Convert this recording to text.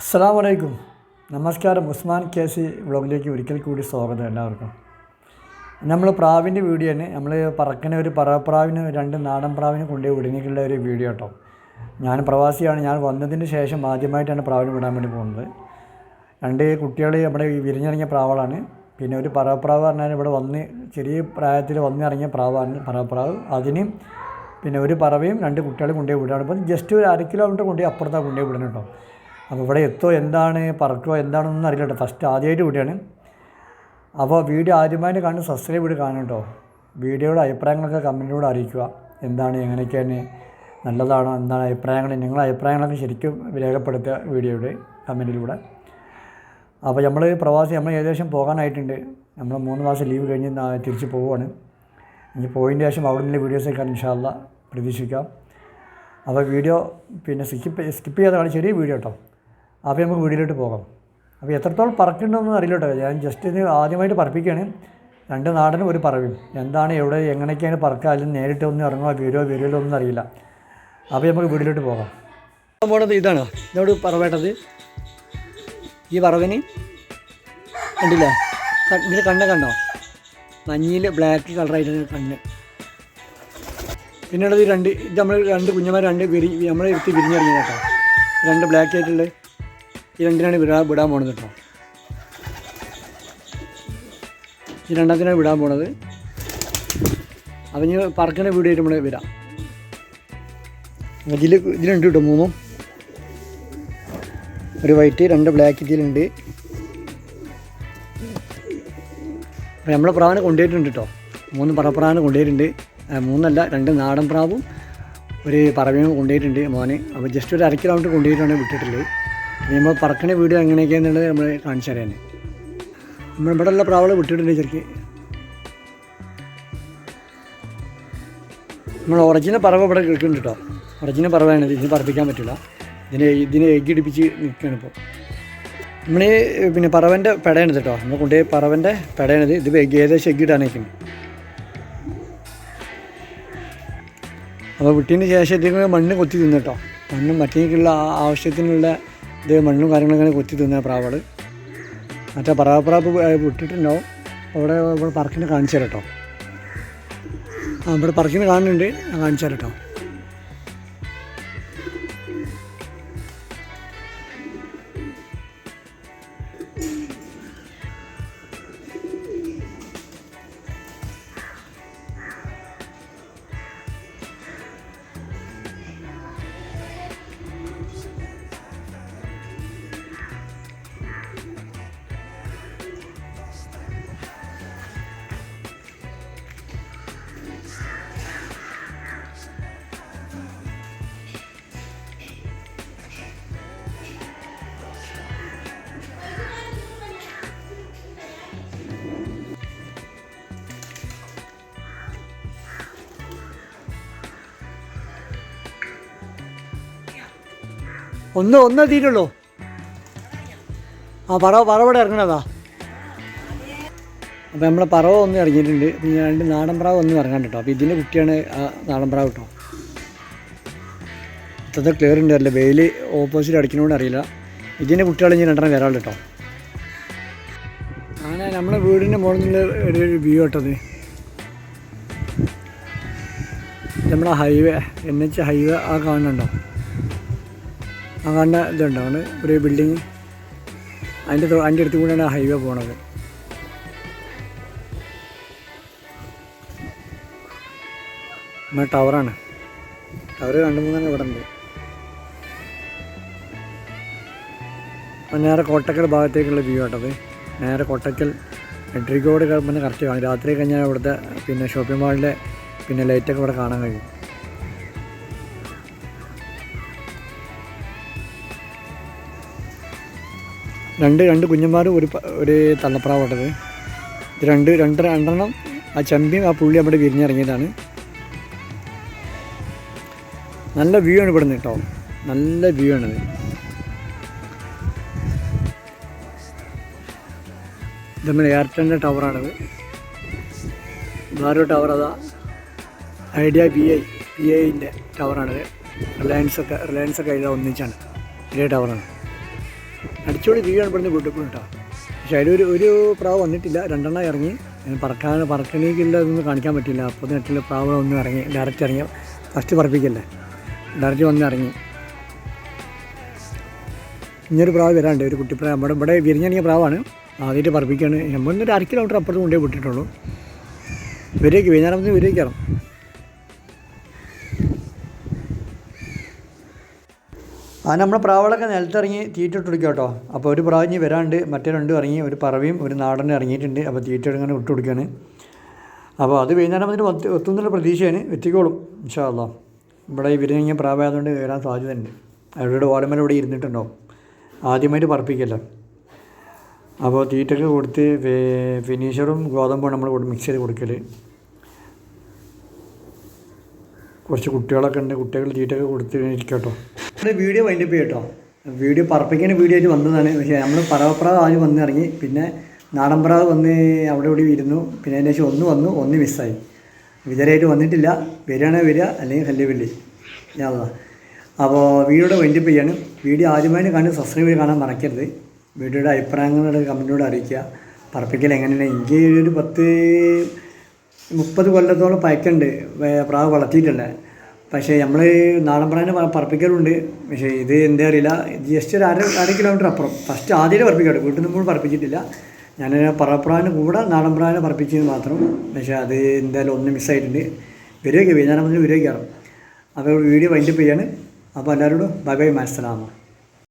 അസ്സാം വലൈക്കും നമസ്കാരം. ഉസ്മാൻ കെ സി വ്ളോഗിലേക്ക് ഒരിക്കൽ കൂടി സ്വാഗതം എല്ലാവർക്കും. നമ്മൾ പ്രാവിന്റെ വീഡിയോ തന്നെ നമ്മൾ പറക്കണ ഒരു പറപ്രാവിന് രണ്ട് നാടൻ പ്രാവിനെ കൊണ്ടുപോയി വിടുന്നേക്കുള്ള ഒരു വീഡിയോ കേട്ടോ. ഞാൻ പ്രവാസിയാണ്. ഞാൻ വന്നതിന് ശേഷം ആദ്യമായിട്ടാണ് പ്രാവിന് വിടാൻ വേണ്ടി പോകുന്നത്. രണ്ട് കുട്ടികൾ നമ്മുടെ വിരിഞ്ഞിറങ്ങിയ പ്രാവുകളാണ് പിന്നെ ഒരു പറപ്രാവ് പറഞ്ഞാൽ ഇവിടെ വന്ന് ചെറിയ പ്രായത്തിൽ വന്നിറങ്ങിയ പ്രാവാണ് പറപ്രാവ് അതിന് പിന്നെ ഒരു പറവയും രണ്ട് കുട്ടികളെ കൊണ്ടുപോയി അപ്പോൾ ജസ്റ്റ് ഒരു അര കിലോമീറ്റർ കൊണ്ടുപോയി അപ്പുറത്താണ് കൊണ്ടുപോയി വിടണം കേട്ടോ. അപ്പോൾ ഇവിടെ എത്തോ എന്താണ് പറക്കോ എന്താണെന്നൊന്നും അറിയില്ല കേട്ടോ. ഫസ്റ്റ് ആദ്യമായിട്ട് കൂടിയാണ് അപ്പോൾ വീഡിയോ ആദ്യമായിട്ട് കാണുന്ന സബ്സ്ക്രൈബ് ചെയ്ത് കാണും കേട്ടോ. വീഡിയോയുടെ അഭിപ്രായങ്ങളൊക്കെ കമന്റിലൂടെ അറിയിക്കുക. എന്താണ് എങ്ങനെയൊക്കെയാണ് നല്ലതാണോ എന്താണ് അഭിപ്രായങ്ങൾ നിങ്ങളുടെ അഭിപ്രായങ്ങളൊക്കെ ശരിക്കും രേഖപ്പെടുത്തുക വീഡിയോയുടെ കമന്റിലൂടെ. അപ്പോൾ നമ്മൾ പ്രവാസി നമ്മൾ ഏകദേശം പോകാനായിട്ടുണ്ട്. നമ്മൾ മൂന്ന് മാസം ലീവ് കഴിഞ്ഞ് തിരിച്ച് പോവുകയാണ്. ഇനി പോയതിന്റെ ശേഷം അവിടെ നിന്ന് വീഡിയോസൊക്കെ ഇൻഷാല്ല പ്രതീക്ഷിക്കാം. അപ്പോൾ വീഡിയോ പിന്നെ സ്കിപ്പ് സ്കിപ്പ് ചെയ്യാതാണ് ചെറിയ വീഡിയോ കേട്ടോ. അപ്പോൾ നമുക്ക് വീടിലോട്ട് പോകാം. അപ്പോൾ എത്രത്തോളം പറക്കുന്നുണ്ടെന്ന് അറിയില്ല കേട്ടോ. ഞാൻ ജസ്റ്റ് ഇത് ആദ്യമായിട്ട് പറപ്പിക്കുകയാണ്. രണ്ട് നാടനും ഒരു പറവും എന്താണ് എവിടെ എങ്ങനെയൊക്കെയാണ് പറക്കുക അല്ലെങ്കിൽ നേരിട്ട് ഒന്നും ഇറങ്ങുക വീരോ വീരലോ ഒന്നും അറിയില്ല. അപ്പോൾ നമുക്ക് വീടിലോട്ട് പോകാം. പോണത് ഇതാണ്. ഇതോട് പറവേട്ടത് ഈ പറവന് കണ്ടില്ല? ഇതിന്റെ കണ്ണ കണ്ടോ? മഞ്ഞയിൽ ബ്ലാക്ക് കളറായിട്ട് കണ്ണ്. പിന്നെയുള്ളത് രണ്ട് ഇത് നമ്മൾ രണ്ട് കുഞ്ഞന്മാർ രണ്ട് വിരി നമ്മളെ എടുത്ത് വിരിഞ്ഞിറങ്ങി കേട്ടോ. രണ്ട് ബ്ലാക്ക് ആയിട്ടുള്ള ഈ രണ്ടിനാണ് വിടാൻ വിടാൻ പോണത് കേട്ടോ ഈ രണ്ടാമത്തിനാണ് വിടാൻ പോണത്. അവന് പറക്കണ വീഡിയോ ആയിട്ട് നമ്മൾ വരാം. ഇതിൽ ഇതിലുണ്ട് കേട്ടോ മൂന്നും. ഒരു വൈറ്റ് രണ്ട് ബ്ലാക്ക് ഇതിലുണ്ട്. നമ്മളെ പ്രാവിനെ കൊണ്ടുപോയിട്ടുണ്ട് കേട്ടോ മൂന്ന് പറപ്രാവിനെ കൊണ്ടുപോയിട്ടുണ്ട്. മൂന്നല്ല രണ്ട് നാടൻ പ്രാവും ഒരു പറവയും കൊണ്ടുപോയിട്ടുണ്ട് മോനെ. അപ്പോൾ ജസ്റ്റ് ഒരു അര കൊണ്ടുപോയിട്ടാണ് വിട്ടിട്ടുള്ളത്. നമ്മൾ പറക്കണ വീഡിയോ എങ്ങനെയൊക്കെയാണെന്നുള്ളത് നമ്മൾ കാണിച്ചു തരാൻ നമ്മൾ ഇവിടെ ഉള്ള പ്രാവളെ വിട്ടിട്ടുണ്ട് ശരിക്ക് നമ്മൾ ഒറിജിനൽ പറവ ഇവിടെ കിടക്കുന്നുണ്ട് കേട്ടോ ഒറിജിനൽ പറവയാണ് ഇത് ഇതിന് പറപ്പിക്കാൻ പറ്റില്ല ഇതിനെ ഇതിനെ എഗ്ഗിടിപ്പിച്ച് നിൽക്കുകയാണ് ഇപ്പോൾ നമ്മൾ പിന്നെ പറവന്റെ പെടയാണിത് കേട്ടോ നമ്മൾ കൊണ്ടുപോയി പറവന്റെ പെടയാണിത്. ഇത് ഏകദേശം നിൽക്കുന്നത് അപ്പോൾ വിട്ടതിന് ശേഷം ഇതിന് മണ്ണ് കൊത്തി തിന്നു കേട്ടോ മണ്ണും മറ്റേക്കുള്ള ആവശ്യത്തിനുള്ള ഇത് മണ്ണും കാര്യങ്ങളൊക്കെ കൊത്തി തിന്ന പ്രാവൾ മറ്റേ പറവപ്രാപ്പ് വിട്ടിട്ടുണ്ടാവും. അവിടെ ഇവിടെ പറക്കിന് കാണിച്ചു തരാം കേട്ടോ ആ ഇവിടെ പറക്കിന് കാണുന്നുണ്ട്. ഞാൻ കാണിച്ചു കേട്ടോ ഒന്ന് ഒന്ന് എത്തിയിട്ടുള്ളൂ. ആ പറവ പറവടെ ഇറങ്ങണതാ. അപ്പോൾ നമ്മളെ പറവ ഒന്ന് ഇറങ്ങിയിട്ടുണ്ട്. പിന്നെ രണ്ട് നാടൻ പ്രാവ് ഒന്നും ഇറങ്ങാൻ കേട്ടോ. അപ്പോൾ ഇതിന്റെ കുട്ടിയാണ് ആ നാടൻ പ്രാവ് കേട്ടോ. ഇത്തത്തെ ക്ലിയർ ഉണ്ട് അല്ലേ? വെയിൽ ഓപ്പോസിറ്റ് അടിക്കണോണ്ട് അറിയില്ല. ഇതിന്റെ കുട്ടികൾ ഇനി രണ്ടെണ്ണം വരാറുണ്ട് കേട്ടോ. അങ്ങനെ നമ്മളെ വീടിന്റെ മുകളിൽ ഒരു വ്യൂ കേട്ടത് നമ്മുടെ ഹൈവേ എൻ എച്ച് ഹൈവേ ആ കാണുന്നുണ്ടോ? ആ കാണുന്ന ഒരു ബിൽഡിങ് അതിന്റെ അതിന്റെ അടുത്ത് കൂടെയാണ് ആ ഹൈവേ പോണത്. ടവറാണ് ടവർ രണ്ട് മൂന്നെണ്ണം ഇവിടെ ഉണ്ട്. അപ്പം നേരെ കോട്ടക്കൽ ഭാഗത്തേക്കുള്ള വ്യൂ ആട്ടത് നേരെ കോട്ടക്കൽ മെട്രിക്കോട് പിന്നെ കറക്റ്റ് കാണും രാത്രി കഴിഞ്ഞാൽ ഇവിടുത്തെ പിന്നെ ഷോപ്പിംഗ് മാളിന്റെ പിന്നെ ലൈറ്റൊക്കെ ഇവിടെ കാണാൻ കഴിയും. രണ്ട് രണ്ട് കുഞ്ഞന്മാരും ഒരു ഒരു തള്ളപ്രാവട്ടത് ഇത് രണ്ട് രണ്ട് രണ്ടെണ്ണം ആ ചമ്പിയും ആ പുള്ളി അവിടെ വിരിഞ്ഞിറങ്ങിയതാണ്. നല്ല വ്യൂ ആണ് ഇവിടുന്ന് കേട്ടോ. നല്ല വ്യൂ ആണ്. ഇത് നമ്മുടെ എയർടെലിന്റെ ടവറാണത് വേറൊരു ടവർ അതാ. ഐഡിയ ബി ഐ ബി ഐന്റെ ടവറാണത് റിലയൻസൊക്കെ റിലയൻസൊക്കെ ഇതാ. ഒന്നിച്ചാണ്. ഇതേ ടവറാണ് അടിച്ചോടി വീഴാണ് പറഞ്ഞ് വീട്ടിൽ കേട്ടോ. പക്ഷേ അതിലൊരു ഒരു പ്രാവ് വന്നിട്ടില്ല. രണ്ടെണ്ണം ഇറങ്ങി. പറക്കാൻ പറക്കാൻ പറക്കണേക്കുള്ളതൊന്നും കാണിക്കാൻ പറ്റില്ല. അപ്പോൾ നെറ്റിൽ പ്രാവ് ഒന്ന് ഇറങ്ങി. ഡയറക്റ്റ് ഇറങ്ങി. ഫസ്റ്റ് പറപ്പിക്കല്ലേ? ഡയറക്റ്റ് വന്ന് ഇറങ്ങി. ഇങ്ങനൊരു പ്രാവ് വരാണ്ട് ഒരു കുട്ടിപ്രാവ്. നമ്മുടെ ഇവിടെ വിരിഞ്ഞിറങ്ങിയ പ്രാവാണ്. ആദ്യമായിട്ട് പറപ്പിക്കുകയാണ് നമ്മളൊന്നൊരു അര കിലോമീറ്റർ അപ്പുറത്ത് കൊണ്ടേ വിട്ടിട്ടുള്ളൂ. ഇവരേക്ക് വൈകുന്നേരം വരേക്കാറും ആ നമ്മൾ പ്രാവളൊക്കെ നിലത്തിറങ്ങി തീറ്റ കേട്ടോ. അപ്പോൾ ഒരു പ്രാവ് ഇനി വരാണ്ട് മറ്റേ രണ്ടും ഇറങ്ങി ഒരു പറവയും ഒരു നാടനും ഇറങ്ങിയിട്ടുണ്ട്. അപ്പോൾ തീറ്റ ഇങ്ങനെ ഇട്ട് കൊടുക്കുകയാണ് അപ്പോൾ അത് വൈകുന്നേരം വന്നിട്ട് ഒത്തു എത്തുന്നുള്ള പ്രതീക്ഷയാണ്. എത്തിക്കോളും ഇൻഷാല്ല ഇവിടെ ഈ വിരിഞ്ഞ പ്രാവായതുകൊണ്ട് വരാൻ സാധ്യതയുണ്ട്. അവരുടെ ഓലമല ഇവിടെ ഇരുന്നിട്ടുണ്ടാവും ആദ്യമായിട്ട് പറപ്പിക്കല്ലോ. അപ്പോൾ തീറ്റൊക്കെ കൊടുത്ത് ഫിനിഷറും ഗോതമ്പും നമ്മൾ മിക്സ് ചെയ്ത് കൊടുക്കൽ കുറച്ച് കുട്ടികളൊക്കെ ഉണ്ട് കുട്ടികൾ തീറ്റൊക്കെ കൊടുത്ത് ഇരിക്കട്ടോ നമ്മുടെ വീഡിയോ വൈൻഡപ്പ് ചെയ്യട്ടോ വീഡിയോ പറപ്പിക്കുന്ന വീഡിയോ ആയിട്ട് വന്നതാണ്. പക്ഷേ നമ്മൾ പറവപ്രാവ് ആദ്യം വന്നിറങ്ങി പിന്നെ നാടൻപ്രാവ് വന്ന് അവിടെ ഇവിടെ ഇരുന്നു. പിന്നെ അതിന് ശേഷം ഒന്ന് വന്നു. ഒന്ന് മിസ്സായി വിതരായിട്ട് വന്നിട്ടില്ല. വരികയാണെങ്കിൽ വരിക അല്ലെങ്കിൽ കല്ല് വെള്ളി ഞാൻ അപ്പോൾ വീഡിയോയുടെ വൈൻഡപ്പ് ചെയ്യാണ്. വീഡിയോ ആദ്യമായിട്ട് കാണി സബ്സ്ക്രൈബ് ചെയ്ത് കാണാൻ മറക്കരുത്. വീഡിയോയുടെ അഭിപ്രായങ്ങളുടെ കമന്റിലൂടെ അറിയിക്കുക. പറപ്പിക്കൽ എങ്ങനെയാണ്? എനിക്ക് ഒരു പത്ത് മുപ്പത് കൊല്ലത്തോളം പയക്കുണ്ട് പ്രാവ് വളർത്തിയിട്ടുണ്ട്. പക്ഷേ നമ്മൾ നാടൻ പ്രാണിനെ പറപ്പിക്കലുണ്ട്. പക്ഷേ ഇത് എന്താ അറിയില്ല. ജസ്റ്റ് ഒരു അര അര കിലോമീറ്റർ അപ്പുറം. ഫസ്റ്റ് ആദ്യമേ പറപ്പിക്കട്ടെ വീട്ടിൽ നിന്ന് പോലും പറപ്പിച്ചിട്ടില്ല. ഞാൻ പറപ്രാവിന് കൂടെ നാടൻ പ്രാണിനെ പറപ്പിച്ചത് മാത്രം. പക്ഷേ അത് എന്തായാലും ഒന്ന് മിസ്സായിട്ടുണ്ട് വരികയൊക്കെ വൈകുന്നേരം മുതൽ വരികയൊക്കെ അപ്പോൾ വീഡിയോ വൈൻഡപ്പ് ചെയ്യാണ്. അപ്പോൾ എല്ലാവരോടും ബൈ ബൈ. മനസ്സിലാമോ